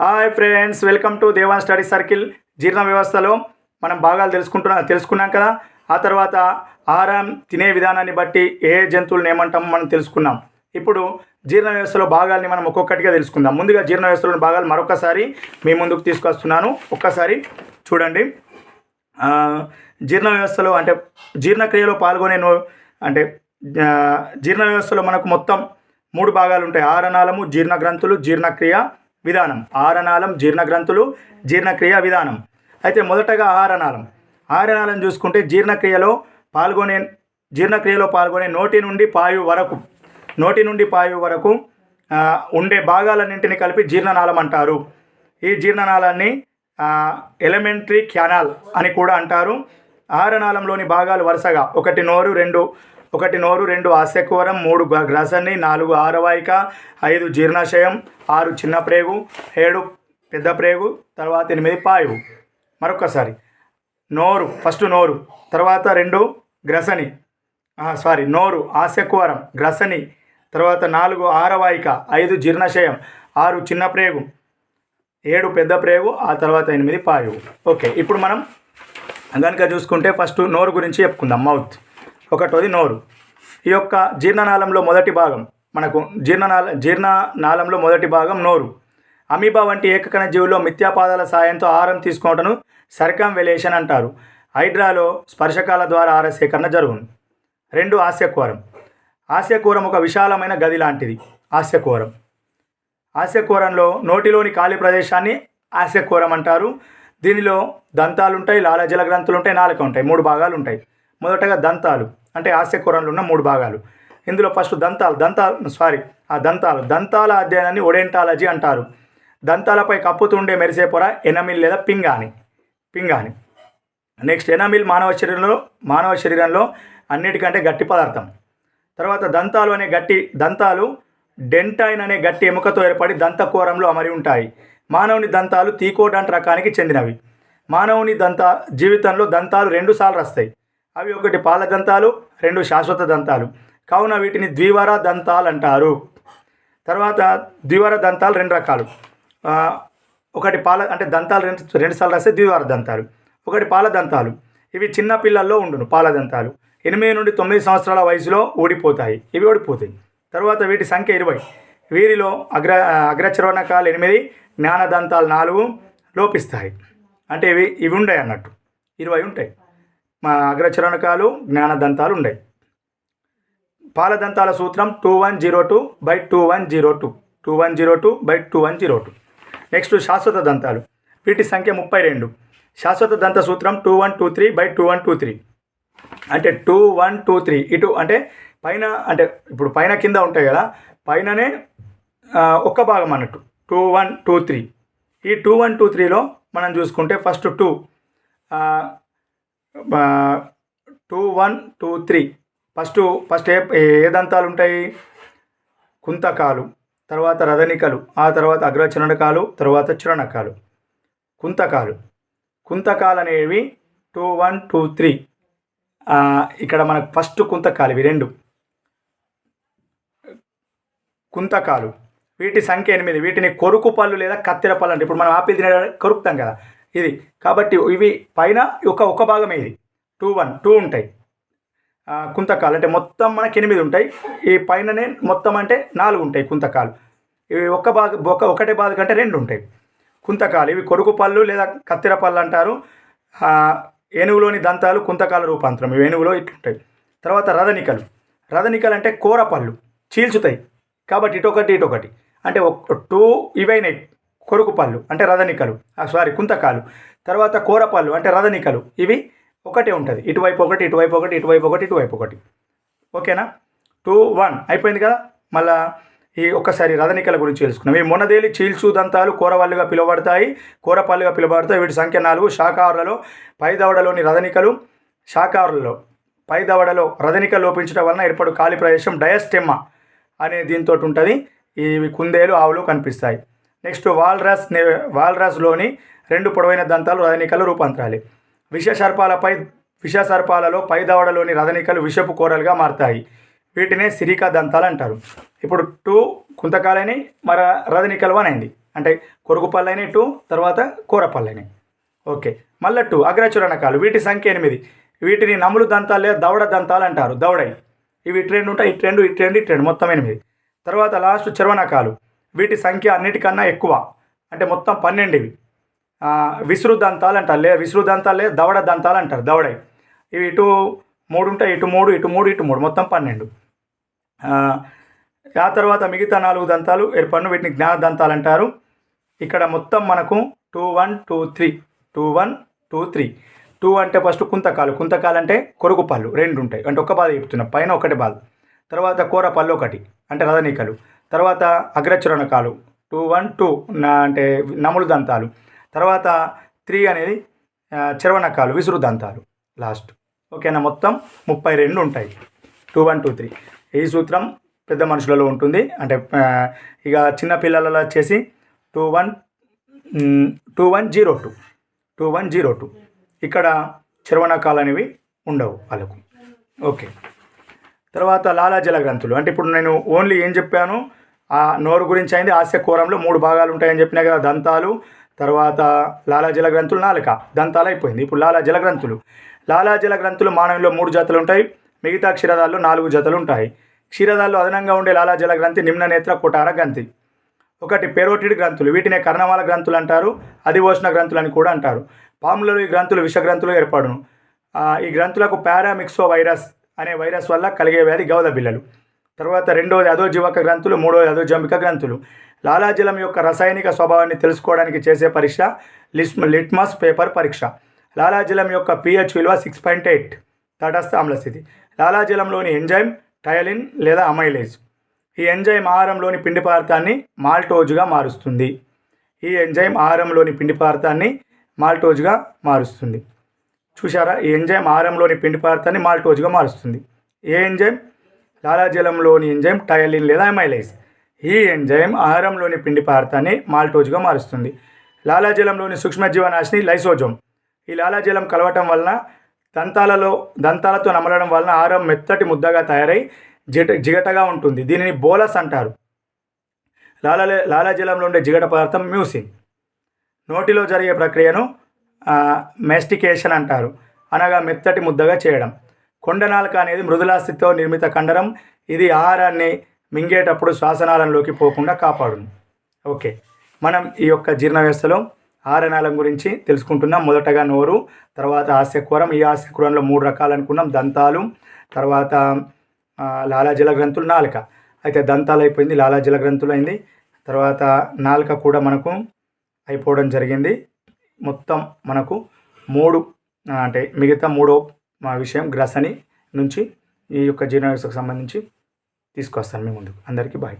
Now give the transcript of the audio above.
Hi friends welcome to Devan study circle జీర్ణ వ్యవస్థలో మనం భాగాలు తెలుసుకుంటున్నా తెలుసుకున్నాం కదా? ఆ తర్వాత ఆహారం తినే విధానాన్ని బట్టి ఏ జంతువులను ఏమంటామో మనం తెలుసుకున్నాం. ఇప్పుడు జీర్ణ వ్యవస్థలో భాగాల్ని మనం ఒక్కొక్కటిగా తెలుసుకుందాం. ముందుగా జీర్ణ వ్యవస్థలోని భాగాలు మరొకసారి మీ ముందుకు తీసుకొస్తున్నాను. ఒక్కసారి చూడండి. జీర్ణ వ్యవస్థలో అంటే జీర్ణక్రియలో పాల్గొనే అంటే జీర్ణ వ్యవస్థలో మనకు మొత్తం మూడు భాగాలు ఉంటాయి. ఆరణాలము జీర్ణ గ్రంథులు జీర్ణక్రియ విధానం. ఆహారనాళం జీర్ణ గ్రంథులు జీర్ణక్రియ విధానం. అయితే మొదటగా ఆహారనాళం. ఆహారనాళం చూసుకుంటే జీర్ణక్రియలో పాల్గొనే జీర్ణక్రియలో పాల్గొనే నోటి నుండి పాయు వరకు నోటి నుండి పాయు వరకు ఉండే భాగాలన్నింటినీ కలిపి జీర్ణనాళం అంటారు. ఈ జీర్ణనాళాన్ని ఎలిమెంటరీ క్యానాల్ అని కూడా అంటారు. ఆహారనాళంలోని భాగాలు వరుసగా ఒకటి నోరు రెండు ఒకటి నోరు రెండు ఆశకూరం మూడు గ్రసని నాలుగు ఆరవాయిక ఐదు జీర్ణాశయం ఆరు చిన్న ప్రేగు ఏడు పెద్ద ప్రేగు తర్వాత ఎనిమిది పాయువు. మరొకసారి నోరు ఫస్ట్ నోరు తర్వాత రెండు గ్రసని సారీ నోరు ఆశకూరం గ్రసని తర్వాత నాలుగు ఆరవాయిక ఐదు జీర్ణాశయం ఆరు చిన్న ప్రేగు ఏడు పెద్ద ప్రేగు ఆ తర్వాత ఎనిమిది పాయువు. ఓకే ఇప్పుడు మనం కనుక చూసుకుంటే ఫస్ట్ నోరు గురించి చెప్పుకుందాం. మౌత్. ఒకటోది నోరు. ఈ యొక్క జీర్ణనాళంలో మొదటి భాగం మనకు జీర్ణనాళ జీర్ణనాళంలో మొదటి భాగం నోరు. అమీబా వంటి ఏకకణ జీవుల్లో మిథ్యాపాదాల సాయంతో ఆహారం తీసుకోవటను సర్కం వెలేషన్ అంటారు. హైడ్రాలో స్పర్శకాల ద్వారా ఆహార సేకరణ జరుగును. రెండు ఆస్యకూరం ఆస్యకూరం ఒక విశాలమైన గది లాంటిది. ఆస్యకూరం ఆస్యకూరంలో నోటిలోని ఖాళీ ప్రదేశాన్ని ఆస్యకూరం అంటారు. దీనిలో దంతాలుంటాయి లాలజల గ్రంథులు ఉంటాయి నాలుక ఉంటాయి మూడు భాగాలు ఉంటాయి మొదటగా దంతాలు అంటే ఆస్యకూరంలో ఉన్న మూడు భాగాలు. ఇందులో ఫస్ట్ దంతాలు దంతాలు సారీ ఆ దంతాలు. దంతాల అధ్యయనాన్ని ఒడెంటాలజీ అంటారు. దంతాలపై కప్పుతుండే మెరిసే పొర ఎనమిల్ లేదా పింగాని పింగాని నెక్స్ట్ ఎనమిల్ మానవ శరీరంలో మానవ శరీరంలో అన్నిటికంటే గట్టి పదార్థం. తర్వాత దంతాలు అనే గట్టి దంతాలు డెంటైన్ అనే గట్టి ఎముకతో ఏర్పడి దంతకూరంలో అమరి ఉంటాయి. మానవుని దంతాలు తీకోడంట్ రకానికి చెందినవి. మానవుని దంత జీవితంలో దంతాలు రెండు సార్లు వస్తాయి అవి ఒకటి పాల దంతాలు రెండు శాశ్వత దంతాలు. కావున వీటిని ద్వివర దంతాలు అంటారు తర్వాత ద్వివర దంతాలు రెండు రకాలు. ఒకటి పాల అంటే దంతాలు రెండు రెండు సార్లు రాస్తే ద్వివార దంతాలు. ఒకటి పాల దంతాలు. ఇవి చిన్న పిల్లల్లో ఉండును పాల దంతాలు. ఎనిమిది నుండి తొమ్మిది సంవత్సరాల వయసులో ఊడిపోతాయి. ఇవి ఓడిపోతాయి తర్వాత వీటి సంఖ్య ఇరవై. వీరిలో అగ్ర అగ్రచర్వణకాలు ఎనిమిది జ్ఞానదంతాలు నాలుగు లోపిస్తాయి. అంటే ఇవి ఇవి ఉంటాయి అన్నట్టు. ఇరవై ఉంటాయి. మా అగ్రచరణకాలు జ్ఞానదంతాలు ఉన్నాయి పాలదంతాల సూత్రం two one zero two by two one zero two two one zero two by two one zero two next శాశ్వత దంతాలు. వీటి సంఖ్య ముప్పై రెండు. శాశ్వత దంత సూత్రం two one two three by two one two three అంటే టూ వన్ టూ త్రీ ఇటు అంటే పైన అంటే ఇప్పుడు పైన కింద ఉంటాయి కదా పైననే ఒక్క భాగం అన్నట్టు. టూ వన్ టూ త్రీ ఈ టూ వన్ టూ త్రీలో మనం చూసుకుంటే first two two one two three. First first ఏ ఏ దంతాలు ఉంటాయి కుంతకాలు తర్వాత రథనికలు ఆ తర్వాత అగ్రచరణకాలు తర్వాత చరణకాలు. కుంతకాలు. కుంతకాలు అనేవి టూ వన్ టూ త్రీ. ఇక్కడ మనకు ఫస్ట్ కుంతకాలు ఇవి రెండు. కుంతకాలు. వీటి సంఖ్య ఎనిమిది. వీటిని కొరుకు పళ్ళు లేదా కత్తెర పళ్ళు అంటే ఇప్పుడు మనం ఆపిల్ తినే కొరుకుతాం కదా. ఇది. కాబట్టి ఇవి పైన ఒక ఒక భాగమే ఇది. టూ వన్ టూ ఉంటాయి. కుంతకాలు అంటే మొత్తం మనకి ఎనిమిది ఉంటాయి. ఈ పైననే మొత్తం అంటే నాలుగు ఉంటాయి కుంతకాలు. ఇవి ఒక భాగ ఒక ఒకటే బాధ కంటే రెండు ఉంటాయి. కుంతకాలు ఇవి కొడుకు పళ్ళు లేదా కత్తెర పళ్ళు అంటారు. ఏనుగులోని దంతాలు కుంతకాల రూపాంతరం. ఇవి ఏనుగులో ఇట్లుంటాయి తర్వాత రథనికలు రథనికలు అంటే కూర పళ్ళు చీల్చుతాయి. కాబట్టి ఇటొకటి ఇటొకటి. అంటే ఒక టూ ఇవైనాయి. కొరుకు పళ్ళు అంటే రథనికలు సారీ కుంతకాలు. తర్వాత కూరపళ్ళు అంటే రథనికలు ఇవి ఒకటే ఉంటుంది. ఇటువైపు ఒకటి ఇటువైపు ఒకటి ఇటువైపు ఒకటి ఇటువైపు ఒకటి. ఓకేనా? Two one. అయిపోయింది కదా? మళ్ళా ఈ ఒక్కసారి రథనికల గురించి తెలుసుకున్నాం ఈ మొనదేలి చీల్చు దంతాలు కూరవల్లుగా పిలువబడతాయి. కూరపల్లుగా పిలువబడతాయి. వీటి సంఖ్య నాలుగు. శాఖాహారులలో పై దవడలోని రథనికలు శాకాహారులలో పై దవడలో రథనిక లోపించడం వలన ఏర్పడు ఖాళీ ప్రదేశం డయస్టెమ్మ అనే దీంతో ఉంటుంది. ఇవి కుందేలు ఆవులు కనిపిస్తాయి. నెక్స్ట్ వాల్రస్ వాల్రస్లోని రెండు పొడవైన దంతాలు రథనికలు రూపాంతరాలి. విష సర్పాలపై విష సర్పాలలో పై దవడలోని రథనికలు విషపు కూరలుగా మారతాయి. వీటినే సిరికా దంతాలు అంటారు. ఇప్పుడు టూ కుంతకాలని మర రథనికలు అని అయింది. అంటే కొరుకు పళ్ళైన టూ తర్వాత కూర ఓకే మళ్ళీ టూ అగ్రచురణకాలు వీటి సంఖ్య ఎనిమిది. వీటిని నములు దంతాలు లేదా దవడ దంతాలు అంటారు. దవడై. ఇవి ఇటు రెండు ఉంటాయి ఇటు రెండు ఇటు రెండు ఇటు రెండు మొత్తం ఎనిమిది. తర్వాత లాస్ట్ చర్వణకాలు వీటి సంఖ్య అన్నిటికన్నా ఎక్కువ. అంటే మొత్తం పన్నెండు ఇవి ఆ, విసురు దంతాలు అంటారు లే విసురు లే దవడ. దంతాలు అంటారు దవడై ఇవి ఇటు మూడు ఉంటాయి ఇటు మూడు ఇటు మూడు ఇటు మూడు మొత్తం పన్నెండు. ఆ, ఆ తర్వాత మిగతా నాలుగు దంతాలు ఏర్పడిన వీటిని జ్ఞాన దంతాలు అంటారు ఇక్కడ మొత్తం మనకు two one two three two one two three. Two అంటే ఫస్ట్ కుంతకాలు. కుంతకాలు అంటే కొరుకు పళ్ళు రెండు ఉంటాయి అంటే ఒక బాధ చెప్తున్నా పైన ఒకటి బాధ తర్వాత కూర పళ్ళు ఒకటి అంటే రథనీకలు తర్వాత అగ్రచరణకాలు. టూ వన్ టూ అంటే నములు దంతాలు. తర్వాత త్రీ అనేది ఆ, విసురు దంతాలు. లాస్ట్. ఓకేనా? మొత్తం ముప్పై రెండు ఉంటాయి. Two one two three. ఈ సూత్రం పెద్ద మనుషులలో ఉంటుంది. అంటే ఇక చిన్న పిల్లలలో వచ్చేసి two one two one zero two. Two one zero two. ఇక్కడ చర్వనకాలు అనేవి ఉండవు వాళ్ళకు. ఓకే. తర్వాత లాలాజల గ్రంథులు. అంటే ఇప్పుడు నేను ఓన్లీ ఏం చెప్పాను? ఆ నోరు గురించి అయింది. హాస్యకూరంలో మూడు భాగాలు ఉంటాయని చెప్పినా కదా దంతాలు తర్వాత లాలాజల గ్రంథులు నాలుక. దంతాలు అయిపోయింది. ఇప్పుడు లాలాజల గ్రంథులు. లాలాజల గ్రంథులు మానవులో మూడు జతలు ఉంటాయి. మిగతా క్షీరదాల్లో నాలుగు జతలు ఉంటాయి. క్షీరదాల్లో అదనంగా ఉండే లాలాజల గ్రంథి నిమ్న నేత్ర కుటార గ్రంథి. ఒకటి పెరోటిడ్ గ్రంథులు. వీటినే కర్ణమాల గ్రంథులు అంటారు. అధివోష్ణ గ్రంథులు అని కూడా అంటారు. పాములలో ఈ గ్రంథులు విష గ్రంథులు ఏర్పడును. ఈ గ్రంథులకు పారామిక్సో వైరస్ అనే వైరస్ వల్ల కలిగే వ్యాధి గౌద బిల్లలు తర్వాత రెండవది అధోజీవక గ్రంథులు మూడవది అధోజంబిక గ్రంథులు. లాలాజలం యొక్క రసాయనిక స్వభావాన్ని తెలుసుకోవడానికి చేసే పరీక్ష లిస్ లిట్మస్ పేపర్ పరీక్ష. లాలాజలం యొక్క పిహెచ్ విలువ సిక్స్ పాయింట్ ఎయిట్ తటస్థ ఆమ్లస్థితి లాలాజలంలోని ఎంజైమ్ టయలిన్ లేదా అమైలేజ్. ఈ ఎంజైమ్ ఆహారంలోని పిండి పదార్థాన్ని మాల్టోజ్గా మారుస్తుంది. ఈ ఎంజైమ్ ఆహారంలోని పిండి పదార్థాన్ని మాల్టోజ్గా మారుస్తుంది. చూశారా? ఈ ఎంజైమ్ ఆహారంలోని పిండి పదార్థాన్ని మాల్టోజ్గా మారుస్తుంది. ఏ ఎంజైమ్? లాలాజలంలోని ఎంజైమ్ టయలిన్ లేదా ఎమైలైజ్ ఈ ఎంజైమ్ ఆహారంలోని పిండి పదార్థాన్ని మాల్టోజ్గా మారుస్తుంది. లాలాజలంలోని సూక్ష్మజీవనాశిని లైసోజోమ్. ఈ లాలాజలం కలవటం వలన దంతాలలో దంతాలతో నమలడం వలన ఆహారం మెత్తటి ముద్దగా తయారై జిట జిగటగా ఉంటుంది. దీనిని బోలస్ అంటారు. లాలా లాలాజలంలో ఉండే జిగట పదార్థం మ్యూసిన్. నోటిలో జరిగే ప్రక్రియను మెస్టికేషన్ అంటారు. అనగా మెత్తటి ముద్దగా చేయడం. కొండనాలక అనేది మృదులాస్థితితో నిర్మిత కండరం. ఇది ఆహారాన్ని మింగేటప్పుడు శ్వాసనాళంలోకి పోకుండా కాపాడును. ఓకే. మనం ఈ యొక్క జీర్ణ వ్యవస్థలో ఆహారనాళం గురించి తెలుసుకుంటున్నాం. మొదటగా నోరు తర్వాత ఆస్యకూరం ఈ ఆస్యకూరంలో మూడు రకాలు అనుకున్నాం. దంతాలు తర్వాత లాలాజల గ్రంథులు నాలుక. అయితే దంతాలు అయిపోయింది లాలాజల గ్రంథులు అయింది. తర్వాత నాలుక కూడా మనకు అయిపోవడం జరిగింది. మొత్తం మనకు మూడు అంటే మిగతా మూడో మా విషయం గ్రసని నుంచి ఈ యొక్క జీర్ణ వ్యవస్థకు సంబంధించి తీసుకొస్తాను మీ ముందుకు. అందరికీ బాయ్.